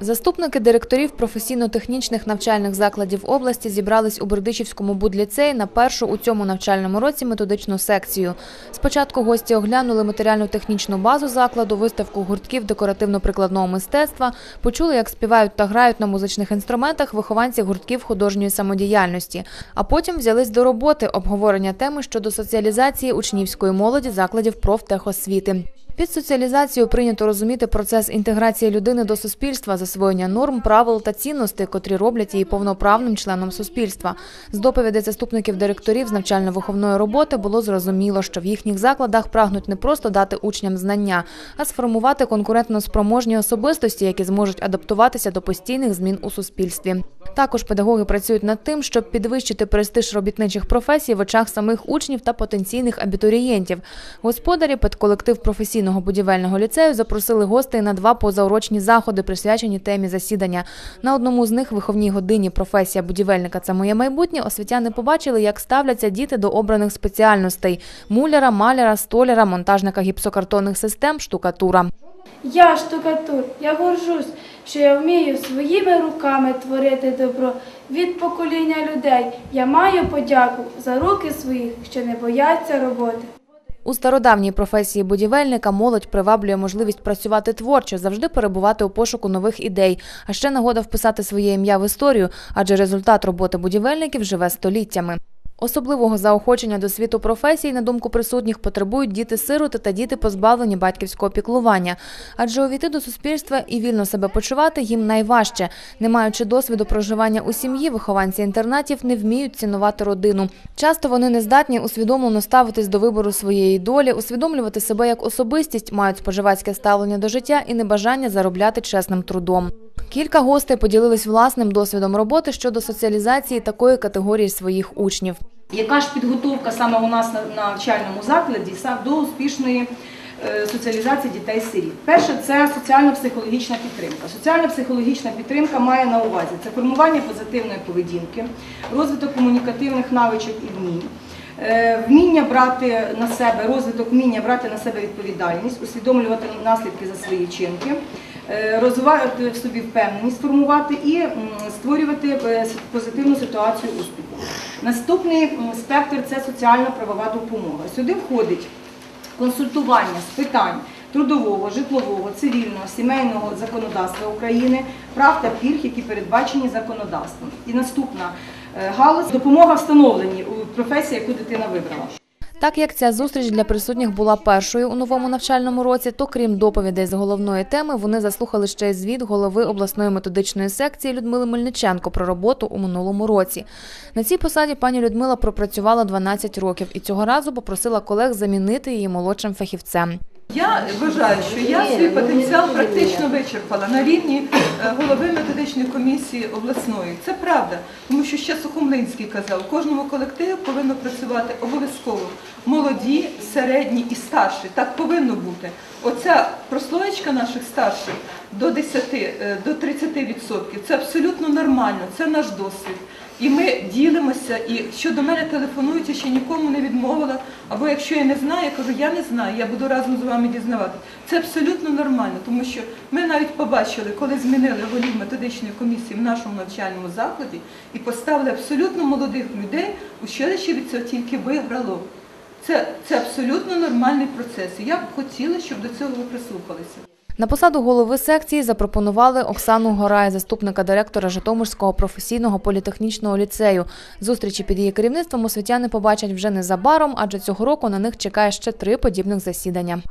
Заступники директорів професійно-технічних навчальних закладів області зібрались у Бердичівському будліцеї на першу у цьому навчальному році методичну секцію. Спочатку гості оглянули матеріально-технічну базу закладу, виставку гуртків декоративно-прикладного мистецтва, почули, як співають та грають на музичних інструментах вихованці гуртків художньої самодіяльності. А потім взялись до роботи обговорення теми щодо соціалізації учнівської молоді закладів профтехосвіти. Під соціалізацією прийнято розуміти процес інтеграції людини до суспільства, засвоєння норм, правил та цінностей, котрі роблять її повноправним членом суспільства. З доповідей заступників директорів з навчально-виховної роботи було зрозуміло, що в їхніх закладах прагнуть не просто дати учням знання, а сформувати конкурентно спроможні особистості, які зможуть адаптуватися до постійних змін у суспільстві. Також педагоги працюють над тим, щоб підвищити престиж робітничих професій в очах самих учнів та потенційних абітурієнтів. Господарі педколектив професійного будівельного ліцею запросили гостей на два позаурочні заходи, присвячені темі засідання. На одному з них виховній годині професія будівельника це моє майбутнє. Освітяни побачили, як ставляться діти до обраних спеціальностей: муляра, маляра, столяра, монтажника гіпсокартонних систем, штукатура. Я штукатур, я горжусь, що я вмію своїми руками творити добро від покоління людей. Я маю подяку за руки своїх, що не бояться роботи. У стародавній професії будівельника молодь приваблює можливість працювати творчо, завжди перебувати у пошуку нових ідей, а ще нагода вписати своє ім'я в історію, адже результат роботи будівельників живе століттями. Особливого заохочення до світу професій, на думку присутніх, потребують діти-сироти та діти, позбавлені батьківського піклування. Адже увійти до суспільства і вільно себе почувати їм найважче. Не маючи досвіду проживання у сім'ї, вихованці інтернатів не вміють цінувати родину. Часто вони не здатні усвідомлено ставитись до вибору своєї долі, усвідомлювати себе як особистість, мають споживацьке ставлення до життя і небажання заробляти чесним трудом. Кілька гостей поділились власним досвідом роботи щодо соціалізації такої категорії своїх учнів. Яка ж підготовка саме у нас на навчальному закладі до успішної е, соціалізації дітей-сиріт? Перше, це соціально-психологічна підтримка. Соціально-психологічна підтримка має на увазі це формування позитивної поведінки, розвиток комунікативних навичок і вмінь. е, Вміння брати на себе, розвиток вміння брати на себе відповідальність, усвідомлювати наслідки за свої вчинки, розвивати в собі впевненість, формувати і створювати е, позитивну ситуацію успіху. Наступний спектр це соціально-правова допомога. Сюди входить консультування з питань трудового, житлового, цивільного, сімейного законодавства України, прав та пільг, які передбачені законодавством. І наступна е, галузь допомога встановленні у професії, яку дитина вибрала. Так як ця зустріч для присутніх була першою у новому навчальному році, то крім доповідей з головної теми, вони заслухали ще й звіт голови обласної методичної секції Людмили Мельниченко про роботу у минулому році. На цій посаді пані Людмила пропрацювала 12 років і цього разу попросила колег замінити її молодшим фахівцем. Я вважаю, що я свій потенціал практично вичерпала на рівні е, голови методичної комісії обласної. Це правда, тому що ще Сухомлинський казав, у кожному колективі повинно працювати обов'язково молоді, середні і старші. Так повинно бути. Оця прослоєчка наших старших до 10, е, до 30% це абсолютно нормально, це наш досвід. І ми ділимося, і що до мене телефонують, я ще нікому не відмовила. Або якщо я не знаю, я кажу, я не знаю, я буду разом з вами дізнаватися. Це абсолютно нормально, тому що ми навіть побачили, коли змінили голів методичної комісії в нашому навчальному закладі і поставили абсолютно молодих людей, училище від цього тільки виграло. Це, це абсолютно нормальний процес. І я б хотіла, щоб до цього ви прислухалися. На посаду голови секції запропонували Оксану Горай, заступника директора Житомирського професійного політехнічного ліцею. Зустрічі під її керівництвом освітяни побачать вже незабаром, адже цього року на них чекає ще три подібних засідання.